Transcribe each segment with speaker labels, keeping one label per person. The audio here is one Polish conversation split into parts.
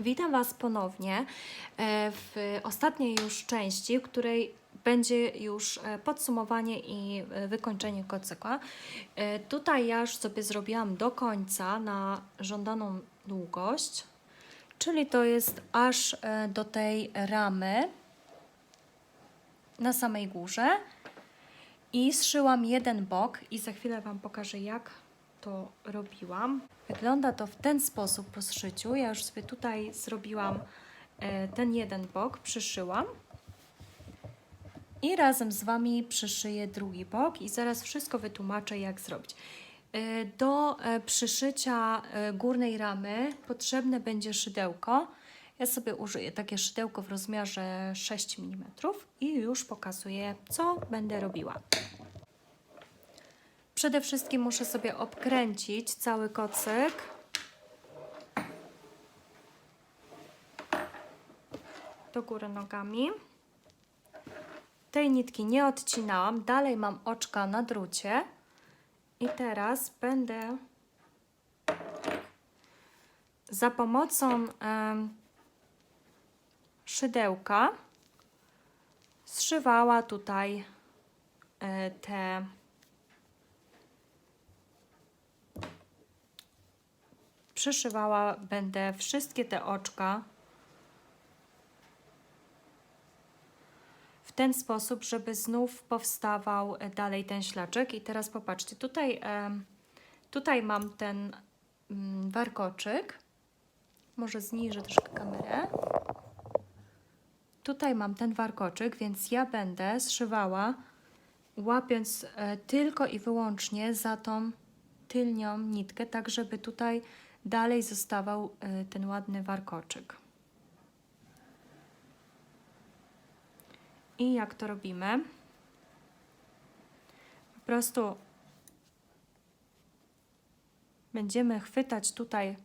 Speaker 1: Witam Was ponownie e, w ostatniej już części, w której będzie już e, podsumowanie i e, wykończenie kocyka. Tutaj ja już sobie zrobiłam do końca na żądaną długość, czyli to jest aż do tej ramy na samej górze i zszyłam jeden bok i za chwilę Wam pokażę jak to robiłam. Wygląda to w ten sposób po zszyciu. Ja już sobie tutaj zrobiłam e, ten jeden bok, przyszyłam i razem z Wami przyszyję drugi bok i zaraz wszystko wytłumaczę jak zrobić. E, Do e, przyszycia górnej ramy potrzebne będzie szydełko. Ja sobie użyję takie szydełko w rozmiarze 6 mm i już pokazuję, co będę robiła. Przede wszystkim muszę sobie obkręcić cały kocyk. Do góry nogami. Tej nitki nie odcinałam. Dalej mam oczka na drucie. I teraz będę za pomocą szydełka zszywała tutaj e, te przyszywała będę wszystkie te oczka w ten sposób, żeby znów powstawał e, dalej ten ślaczek. I teraz popatrzcie, tutaj, em, tutaj mam ten mm, warkoczyk. Może zniżę troszkę kamerę. Tutaj mam ten warkoczyk, więc ja będę zszywała łapiąc e, tylko i wyłącznie za tą tylnią nitkę, tak żeby tutaj dalej zostawał e, ten ładny warkoczyk. I jak to robimy? Po prostu będziemy chwytać tutaj,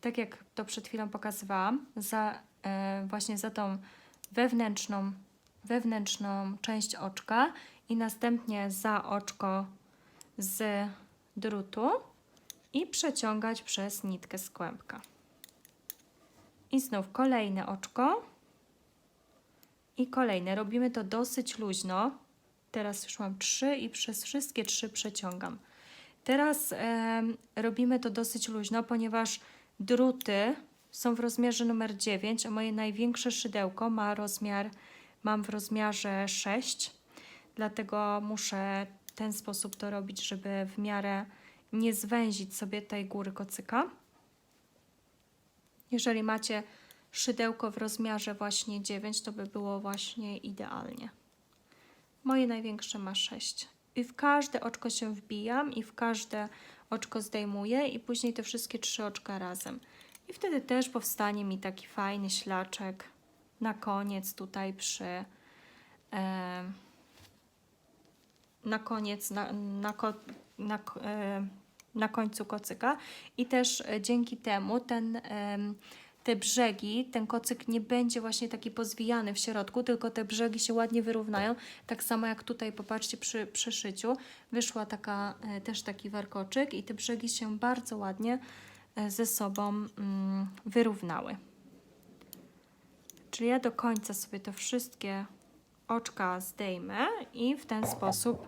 Speaker 1: tak jak to przed chwilą pokazywałam, za, e, właśnie za tą wewnętrzną, wewnętrzną część oczka i następnie za oczko z drutu i przeciągać przez nitkę z kłębka. I znów kolejne oczko i kolejne. Robimy to dosyć luźno. Teraz już mam trzy i przez wszystkie trzy przeciągam. Teraz em, robimy to dosyć luźno, ponieważ druty są w rozmiarze numer 9, a moje największe szydełko ma rozmiar, mam w rozmiarze 6. Dlatego muszę w ten sposób to robić, żeby w miarę nie zwęzić sobie tej góry kocyka. Jeżeli macie szydełko w rozmiarze właśnie 9, to by było właśnie idealnie. Moje największe ma 6. I w każde oczko się wbijam i w każde oczko zdejmuję i później te wszystkie trzy oczka razem. I wtedy też powstanie mi taki fajny ślaczek na koniec tutaj przy e, na koniec, na, na, na, e, na końcu kocyka i też e, dzięki temu ten, te brzegi, ten kocyk nie będzie właśnie taki pozwijany w środku, tylko te brzegi się ładnie wyrównają. Tak samo jak tutaj, popatrzcie, przy przeszyciu wyszła taka, e, też taki warkoczyk i te brzegi się bardzo ładnie e, ze sobą mm, wyrównały. Czyli ja do końca sobie te wszystkie oczka zdejmę i w ten sposób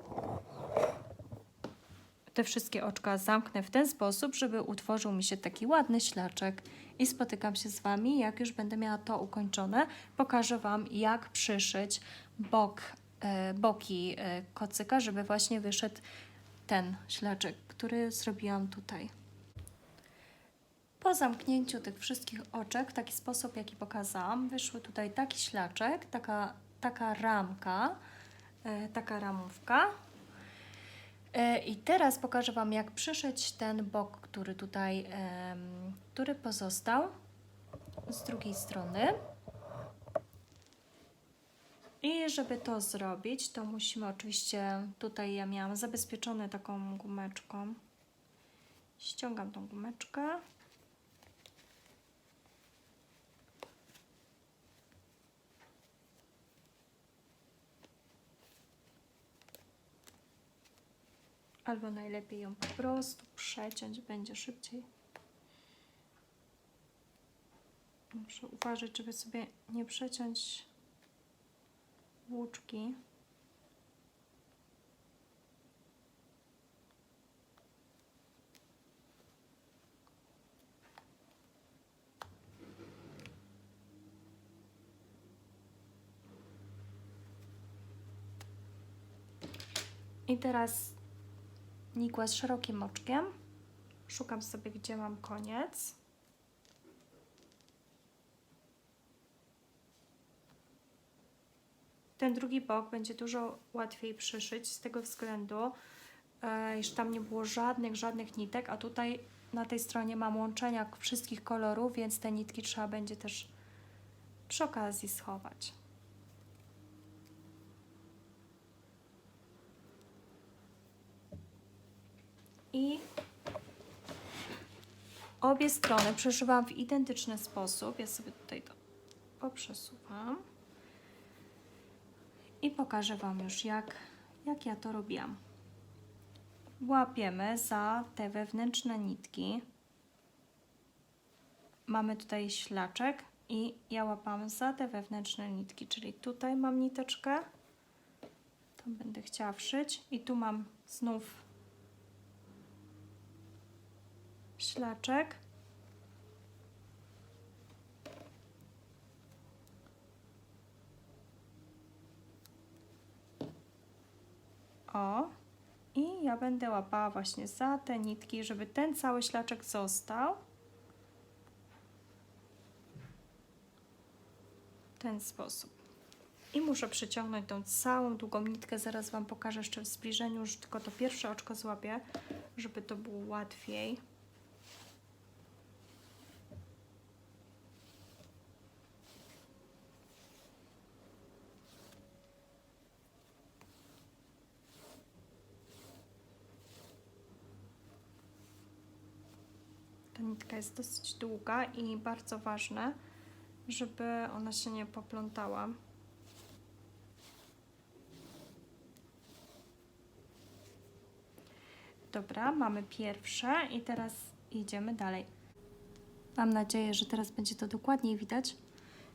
Speaker 1: te wszystkie oczka zamknę w ten sposób, żeby utworzył mi się taki ładny ślaczek i spotykam się z Wami, jak już będę miała to ukończone, pokażę Wam jak przyszyć bok, e, boki e, kocyka, żeby właśnie wyszedł ten ślaczek, który zrobiłam tutaj. Po zamknięciu tych wszystkich oczek w taki sposób, jaki pokazałam, wyszły tutaj taki ślaczek, taka, taka ramka, e, taka ramówka. E, I teraz pokażę Wam, jak przyszyć ten bok, który tutaj, który pozostał z drugiej strony. I żeby to zrobić, to musimy oczywiście, tutaj ja miałam zabezpieczone taką gumeczką. Ściągam tą gumeczkę. Albo najlepiej ją po prostu przeciąć, będzie szybciej. Muszę uważać, żeby sobie nie przeciąć włóczki. I teraz nikła z szerokim oczkiem. Szukam sobie, gdzie mam koniec. Ten drugi bok będzie dużo łatwiej przyszyć z tego względu, e, iż tam nie było żadnych, żadnych nitek, a tutaj na tej stronie mam łączenia wszystkich kolorów, więc te nitki trzeba będzie też przy okazji schować. I obie strony przeszywam w identyczny sposób. Ja sobie tutaj to poprzesuwam i pokażę Wam już, jak, jak ja to robiłam. Łapiemy za te wewnętrzne nitki. Mamy tutaj ślaczek i ja łapam za te wewnętrzne nitki, czyli tutaj mam niteczkę, to będę chciała wszyć i tu mam znów ślaczek. O, i ja będę łapała właśnie za te nitki, żeby ten cały ślaczek został. W ten sposób. I muszę przyciągnąć tą całą długą nitkę. Zaraz Wam pokażę jeszcze w zbliżeniu, już tylko to pierwsze oczko złapię, żeby to było łatwiej. Ta nitka jest dosyć długa i bardzo ważne, żeby ona się nie poplątała. Dobra, mamy pierwsze i teraz idziemy dalej. Mam nadzieję, że teraz będzie to dokładniej widać.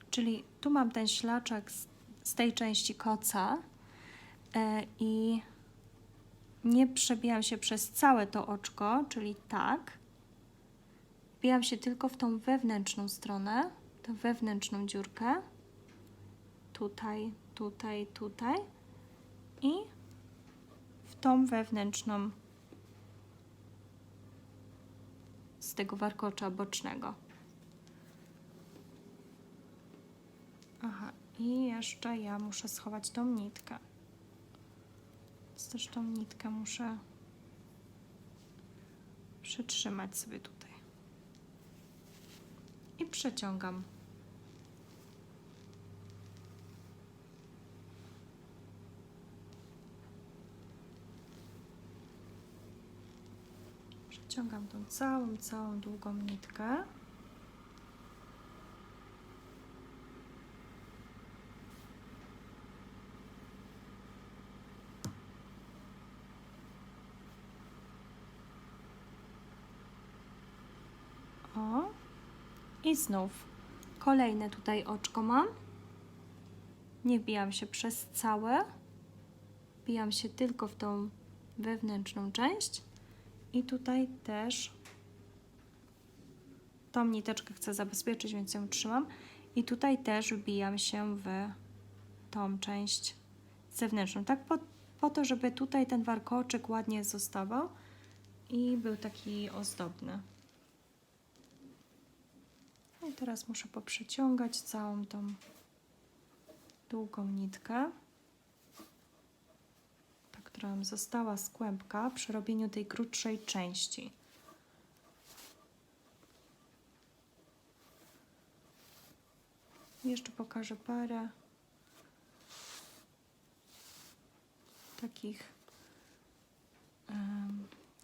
Speaker 1: Czyli tu mam ten ślaczek z, z tej części koca e, i nie przebijam się przez całe to oczko, czyli tak. Wbijam się tylko w tą wewnętrzną stronę, tę wewnętrzną dziurkę. Tutaj, tutaj, tutaj. I w tą wewnętrzną z tego warkocza bocznego. Aha, i jeszcze ja muszę schować tą nitkę. Więc też tą nitkę muszę przytrzymać sobie tutaj. I przeciągam. Przeciągam tą całą, całą długą nitkę. O. I znów kolejne tutaj oczko mam. Nie wbijam się przez całe. Wbijam się tylko w tą wewnętrzną część. I tutaj też tą niteczkę chcę zabezpieczyć, więc ją trzymam. I tutaj też wbijam się w tą część zewnętrzną. Tak po, po to, żeby tutaj ten warkoczyk ładnie zostawał i był taki ozdobny. I teraz muszę poprzeciągać całą tą długą nitkę, ta, która nam została z kłębka przy robieniu tej krótszej części. Jeszcze pokażę parę takich.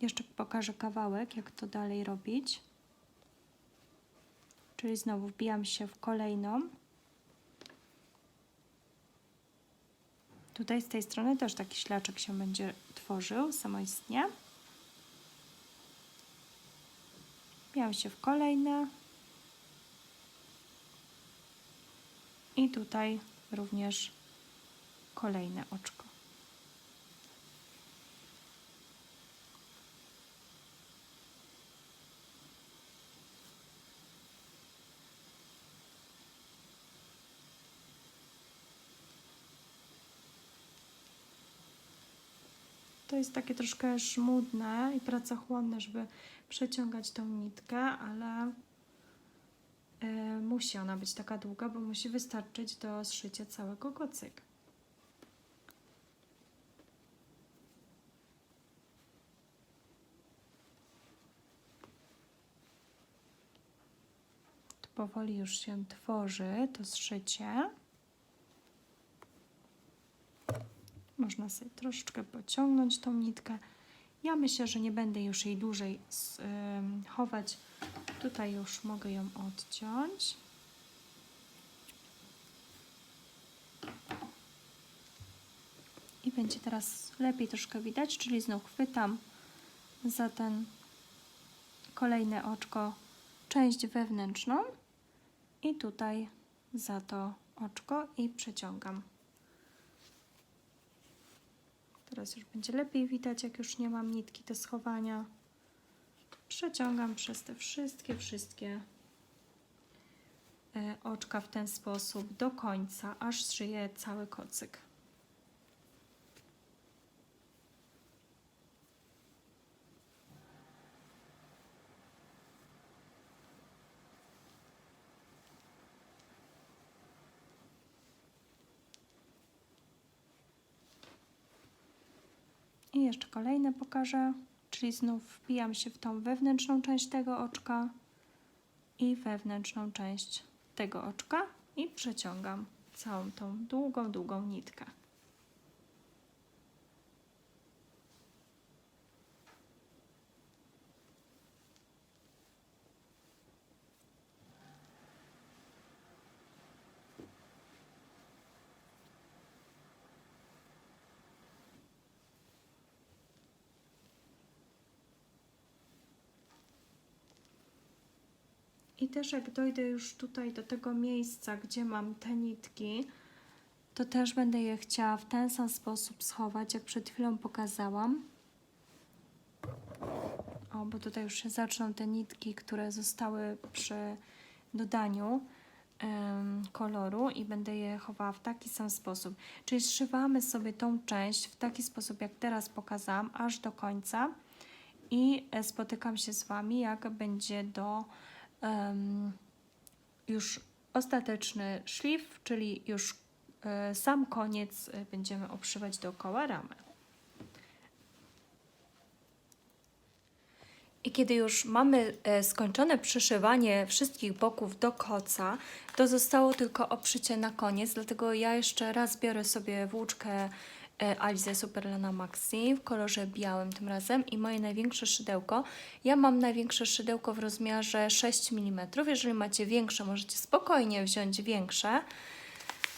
Speaker 1: jeszcze pokażę kawałek, jak to dalej robić. Czyli znowu wbijam się w kolejną. Tutaj z tej strony też taki ślaczek się będzie tworzył samoistnie. Wbijam się w kolejne. I tutaj również kolejne oczko. To jest takie troszkę żmudne i pracochłonne, żeby przeciągać tą nitkę, ale e, musi ona być taka długa, bo musi wystarczyć do zszycia całego kocyka. Powoli już się tworzy to zszycie. Można sobie troszeczkę pociągnąć tą nitkę. Ja myślę, że nie będę już jej dłużej chować. Tutaj już mogę ją odciąć. I będzie teraz lepiej troszkę widać, czyli znów chwytam za ten kolejne oczko część wewnętrzną i tutaj za to oczko i przeciągam. Teraz już będzie lepiej widać, jak już nie mam nitki do schowania. Przeciągam przez te wszystkie, wszystkie e, oczka w ten sposób do końca, aż zszyję cały kocyk. Jeszcze kolejne pokażę, czyli znów wbijam się w tą wewnętrzną część tego oczka i wewnętrzną część tego oczka i przeciągam całą tą długą, długą nitkę. Też jak dojdę już tutaj do tego miejsca, gdzie mam te nitki, to też będę je chciała w ten sam sposób schować, jak przed chwilą pokazałam. O, bo tutaj już się zaczną te nitki, które zostały przy dodaniu koloru i będę je chowała w taki sam sposób. Czyli zszywamy sobie tą część w taki sposób, jak teraz pokazałam, aż do końca i e, spotykam się z Wami, jak będzie do już ostateczny szlif, czyli już e, sam koniec e, będziemy obszywać dookoła ramy. I kiedy już mamy e, skończone przyszywanie wszystkich boków do koca, to zostało tylko obszycie na koniec, dlatego ja jeszcze raz biorę sobie włóczkę Alize Superlana Maxi w kolorze białym tym razem i moje największe szydełko. Ja mam największe szydełko w rozmiarze 6 mm. Jeżeli macie większe, możecie spokojnie wziąć większe.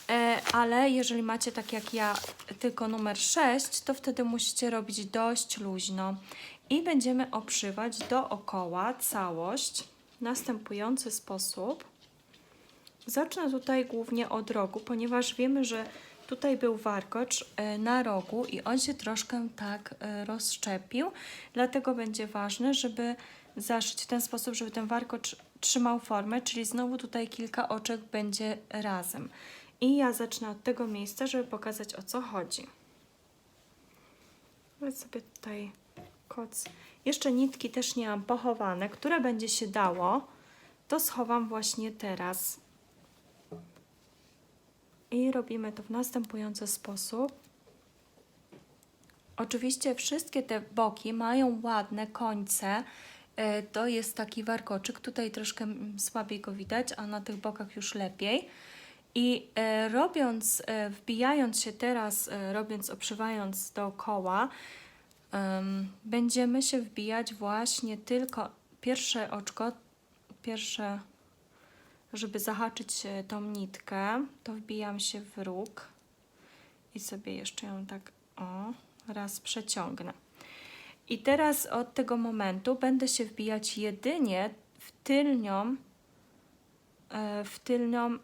Speaker 1: E, ale jeżeli macie tak jak ja tylko numer 6, to wtedy musicie robić dość luźno. I będziemy obszywać dookoła całość w następujący sposób. Zacznę tutaj głównie od rogu, ponieważ wiemy, że tutaj był warkocz e, na rogu i on się troszkę tak e, rozszczepił. Dlatego będzie ważne, żeby zaszyć w ten sposób, żeby ten warkocz trzymał formę, czyli znowu tutaj kilka oczek będzie razem. I ja zacznę od tego miejsca, żeby pokazać o co chodzi. Weź sobie tutaj koc. Jeszcze nitki też nie mam pochowane, które będzie się dało, to schowam właśnie teraz. I robimy to w następujący sposób. Oczywiście wszystkie te boki mają ładne końce. E, To jest taki warkoczyk. Tutaj troszkę słabiej go widać, a na tych bokach już lepiej. I e, robiąc, e, wbijając się teraz, robiąc, obszywając dookoła, em, będziemy się wbijać właśnie tylko pierwsze oczko, pierwsze, żeby zahaczyć e, tą nitkę, to wbijam się w róg i sobie jeszcze ją tak o, raz przeciągnę. I teraz od tego momentu będę się wbijać jedynie w tylnią, e, w tylnią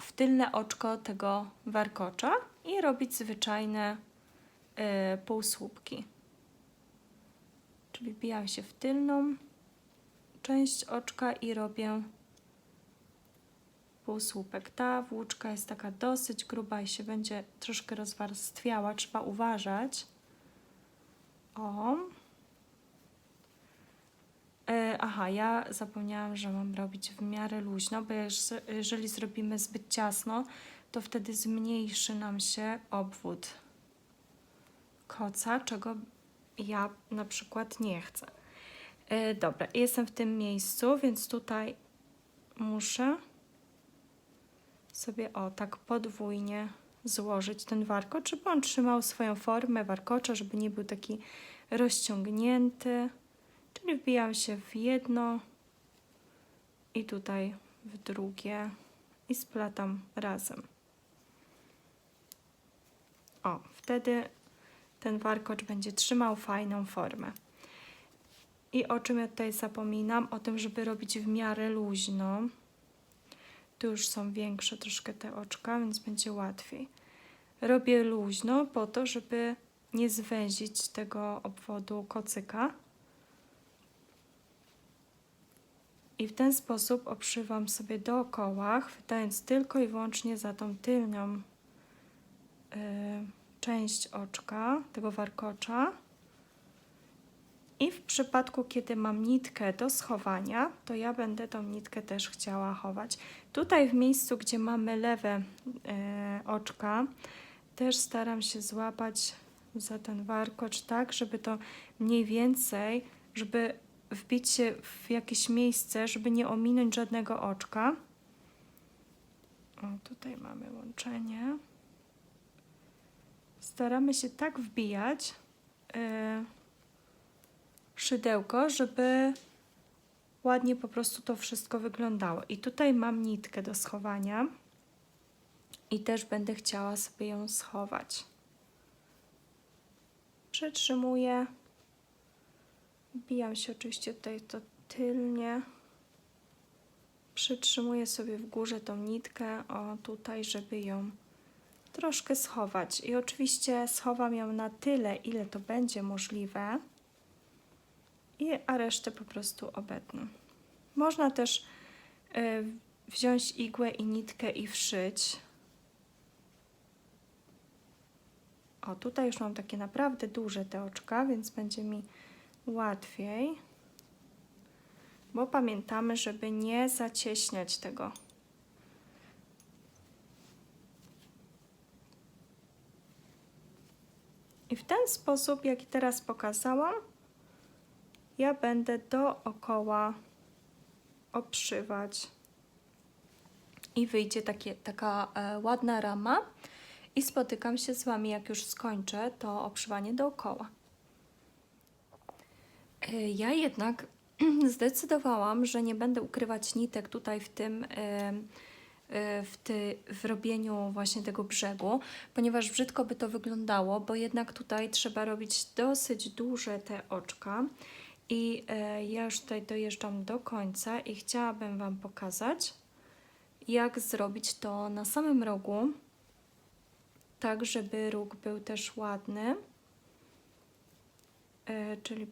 Speaker 1: w tylne oczko tego warkocza i robić zwyczajne y, półsłupki. Czyli wbijam się w tylną część oczka i robię półsłupek. Ta włóczka jest taka dosyć gruba i się będzie troszkę rozwarstwiała. Trzeba uważać. O. E, aha, ja zapomniałam, że mam robić w miarę luźno, bo jeż- jeżeli zrobimy zbyt ciasno, to wtedy zmniejszy nam się obwód koca, czego ja na przykład nie chcę. E, dobra, jestem w tym miejscu, więc tutaj muszę sobie o tak podwójnie złożyć ten warkocz, żeby on trzymał swoją formę warkocza, żeby nie był taki rozciągnięty. Czyli wbijam się w jedno i tutaj w drugie i splatam razem. O, wtedy ten warkocz będzie trzymał fajną formę. I o czym ja tutaj zapominam? O tym, żeby robić w miarę luźno. Tu już są większe troszkę te oczka, więc będzie łatwiej. Robię luźno po to, żeby nie zwęzić tego obwodu kocyka. I w ten sposób obszywam sobie dookoła, chwytając tylko i wyłącznie za tą tylną y, część oczka, tego warkocza. I w przypadku, kiedy mam nitkę do schowania, to ja będę tą nitkę też chciała chować. Tutaj w miejscu, gdzie mamy lewe e, oczka, też staram się złapać za ten warkocz tak, żeby to mniej więcej, żeby wbić się w jakieś miejsce, żeby nie ominąć żadnego oczka. O, tutaj mamy łączenie. Staramy się tak wbijać e, szydełko, żeby ładnie po prostu to wszystko wyglądało. I tutaj mam nitkę do schowania i też będę chciała sobie ją schować. Przytrzymuję. Wbijam się oczywiście tutaj to tylnie. Przytrzymuję sobie w górze tą nitkę, o tutaj, żeby ją troszkę schować. I oczywiście schowam ją na tyle, ile to będzie możliwe, i, a resztę po prostu obetnę. Można też y, wziąć igłę i nitkę i wszyć. O, tutaj już mam takie naprawdę duże te oczka, więc będzie mi łatwiej. Bo pamiętamy, żeby nie zacieśniać tego. I w ten sposób, jak teraz pokazałam, ja będę dookoła obszywać i wyjdzie takie, taka e, ładna rama i spotykam się z Wami, jak już skończę to obszywanie dookoła. E, ja jednak zdecydowałam, że nie będę ukrywać nitek tutaj w tym, e, e, w, ty, w robieniu właśnie tego brzegu, ponieważ brzydko by to wyglądało, bo jednak tutaj trzeba robić dosyć duże te oczka. I e, ja już tutaj dojeżdżam do końca i chciałabym Wam pokazać, jak zrobić to na samym rogu, tak żeby róg był też ładny. E, czyli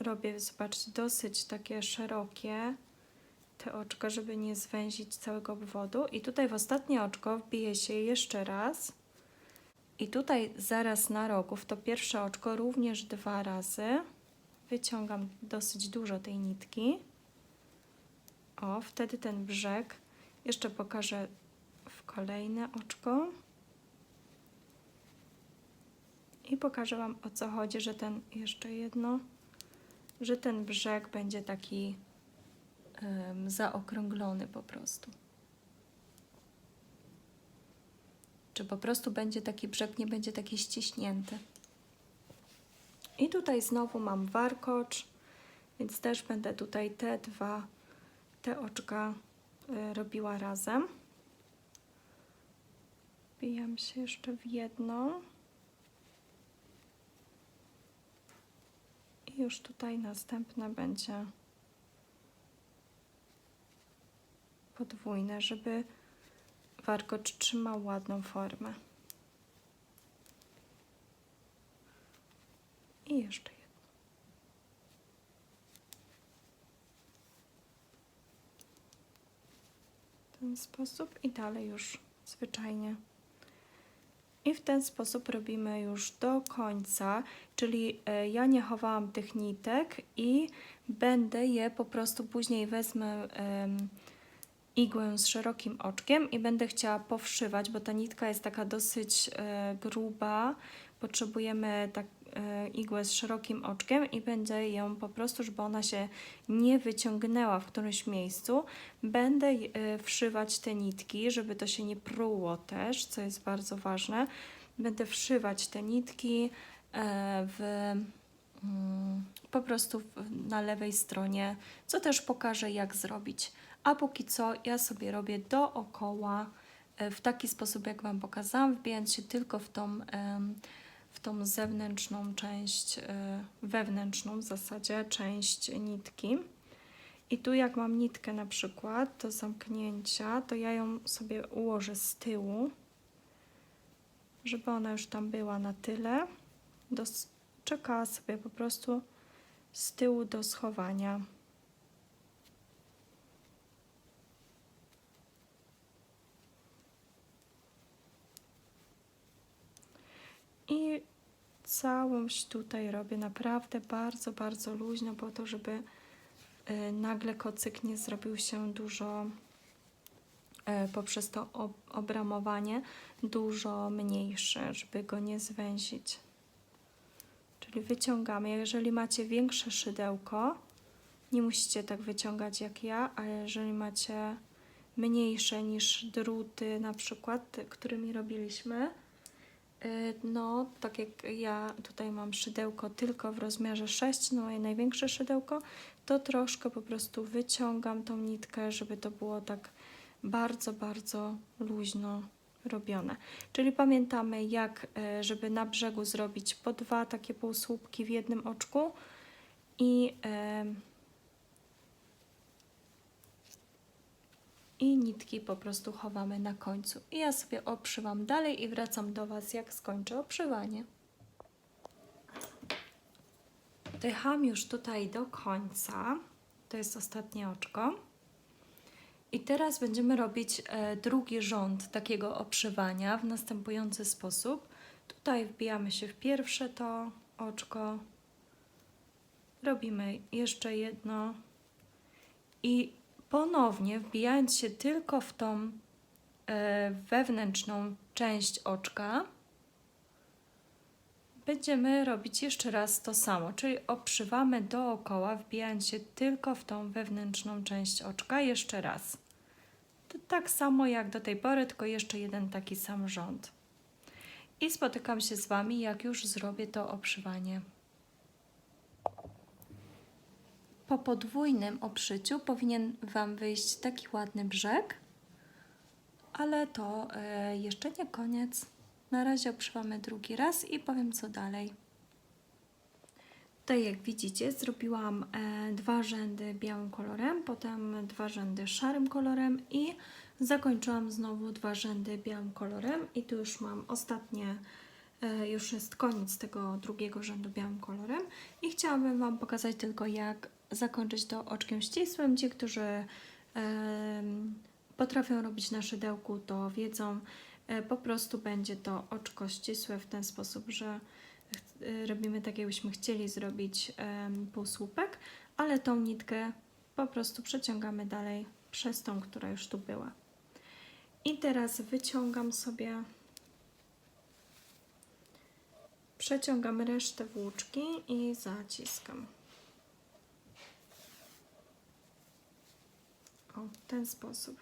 Speaker 1: robię, zobaczcie, dosyć takie szerokie te oczka, żeby nie zwęzić całego obwodu. I tutaj w ostatnie oczko wbije się jeszcze raz. I tutaj zaraz na rogu, w to pierwsze oczko również dwa razy wyciągam dosyć dużo tej nitki. O, wtedy ten brzeg jeszcze pokażę w kolejne oczko. I pokażę Wam o co chodzi, że ten, jeszcze jedno, że ten brzeg będzie taki um, zaokrąglony po prostu. Czy po prostu będzie taki brzeg, nie będzie taki ściśnięty. I tutaj znowu mam warkocz, więc też będę tutaj te dwa, te oczka y, robiła razem. Wbijam się jeszcze w jedno. I już tutaj następne będzie podwójne, żeby warkocz trzyma ładną formę. I jeszcze jedno. W ten sposób i dalej już zwyczajnie. I w ten sposób robimy już do końca, czyli e, ja nie chowałam tych nitek i będę je po prostu później wezmę igłę z szerokim oczkiem i będę chciała powszywać, bo ta nitka jest taka dosyć e, gruba. Potrzebujemy tak igłę z szerokim oczkiem i będę ją po prostu, żeby ona się nie wyciągnęła w którymś miejscu, będę e, wszywać te nitki, żeby to się nie pruło też, co jest bardzo ważne. Będę wszywać te nitki e, w mm, po prostu na lewej stronie, co też pokażę jak zrobić. A póki co ja sobie robię dookoła e, w taki sposób, jak Wam pokazałam, wbijając się tylko w tą, w tą zewnętrzną część, e, wewnętrzną w zasadzie część nitki. I tu jak mam nitkę na przykład do zamknięcia, to ja ją sobie ułożę z tyłu, żeby ona już tam była na tyle. Dos- czekała sobie po prostu z tyłu do schowania. I całość tutaj robię naprawdę bardzo, bardzo luźno po to, żeby y, nagle kocyk nie zrobił się dużo y, poprzez to ob obramowanie dużo mniejszy, żeby go nie zwęzić. Czyli wyciągamy. Jeżeli macie większe szydełko, nie musicie tak wyciągać jak ja, a jeżeli macie mniejsze niż druty, na przykład, którymi robiliśmy, no tak jak ja tutaj mam szydełko tylko w rozmiarze 6, no moje największe szydełko, to troszkę po prostu wyciągam tą nitkę, żeby to było tak bardzo, bardzo luźno robione. Czyli pamiętamy, jak, e, żeby na brzegu zrobić po dwa takie półsłupki w jednym oczku i, em, i nitki po prostu chowamy na końcu. I ja sobie obszywam dalej i wracam do Was, jak skończę obszywanie. Dycham już tutaj do końca. To jest ostatnie oczko. I teraz będziemy robić e, drugi rząd takiego obszywania w następujący sposób. Tutaj wbijamy się w pierwsze to oczko, robimy jeszcze jedno i ponownie wbijając się tylko w tą e, wewnętrzną część oczka, będziemy robić jeszcze raz to samo, czyli obszywamy dookoła, wbijając się tylko w tą wewnętrzną część oczka jeszcze raz. To tak samo jak do tej pory, tylko jeszcze jeden taki sam rząd. I spotykam się z Wami, jak już zrobię to obszywanie. Po podwójnym obszyciu powinien Wam wyjść taki ładny brzeg, ale to e, jeszcze nie koniec. Na razie obszywamy drugi raz i powiem co dalej. Tutaj jak widzicie zrobiłam e, dwa rzędy białym kolorem, potem dwa rzędy szarym kolorem i zakończyłam znowu dwa rzędy białym kolorem i tu już mam ostatnie, e, już jest koniec tego drugiego rzędu białym kolorem i chciałabym Wam pokazać tylko jak zakończyć to oczkiem ścisłym. Ci, którzy em, potrafią robić na szydełku to wiedzą, E, po prostu będzie to oczko ścisłe w ten sposób, że e, robimy tak, jakbyśmy chcieli zrobić em, półsłupek, ale tą nitkę po prostu przeciągamy dalej przez tą, która już tu była. I teraz wyciągam sobie, przeciągam resztę włóczki i zaciskam. O, ten sposób.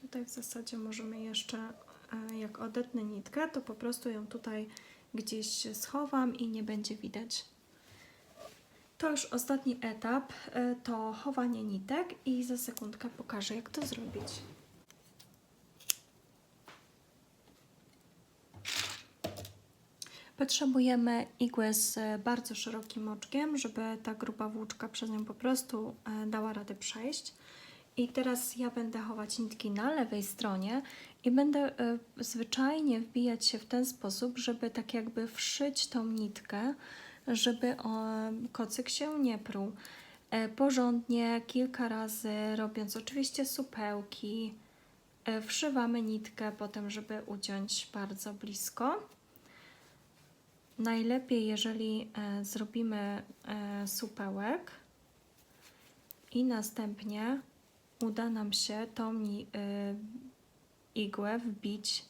Speaker 1: Tutaj w zasadzie możemy jeszcze, e, jak odetnę nitkę, to po prostu ją tutaj gdzieś schowam i nie będzie widać. To już ostatni etap, e, to chowanie nitek i za sekundkę pokażę, jak to zrobić. Potrzebujemy igłę z e, bardzo szerokim oczkiem, żeby ta gruba włóczka przez nią po prostu e, dała radę przejść. I teraz ja będę chować nitki na lewej stronie i będę y, zwyczajnie wbijać się w ten sposób, żeby tak jakby wszyć tą nitkę, żeby kocyk się nie pruł. E, porządnie, kilka razy, robiąc oczywiście supełki, e, wszywamy nitkę potem, żeby uciąć bardzo blisko. Najlepiej, jeżeli e, zrobimy e, supełek i następnie uda nam się tą y, igłę wbić,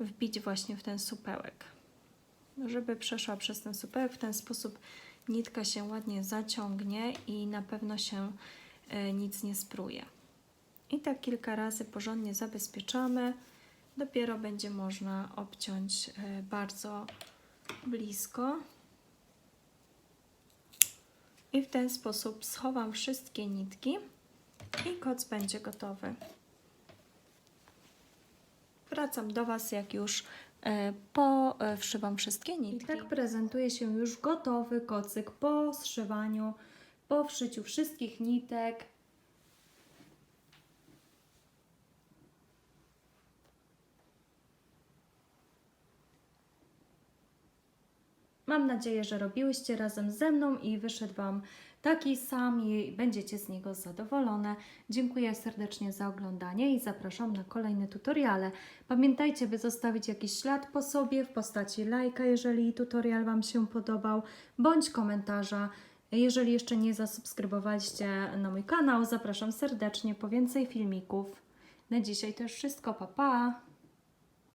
Speaker 1: wbić właśnie w ten supełek. Żeby przeszła przez ten supełek, w ten sposób nitka się ładnie zaciągnie i na pewno się nic nie spruje. I tak kilka razy porządnie zabezpieczamy. Dopiero będzie można obciąć bardzo blisko. I w ten sposób schowam wszystkie nitki i koc będzie gotowy. Wracam do Was, jak już e, po e, wszywam wszystkie nitki. I tak prezentuje się już gotowy kocyk po zszywaniu, po wszyciu wszystkich nitek. Mam nadzieję, że robiłyście razem ze mną i wyszedł Wam taki sam i będziecie z niego zadowolone. Dziękuję serdecznie za oglądanie i zapraszam na kolejne tutoriale. Pamiętajcie, by zostawić jakiś ślad po sobie w postaci lajka, jeżeli tutorial Wam się podobał, bądź komentarza. Jeżeli jeszcze nie zasubskrybowaliście na mój kanał, zapraszam serdecznie po więcej filmików. Na dzisiaj to już wszystko, pa pa!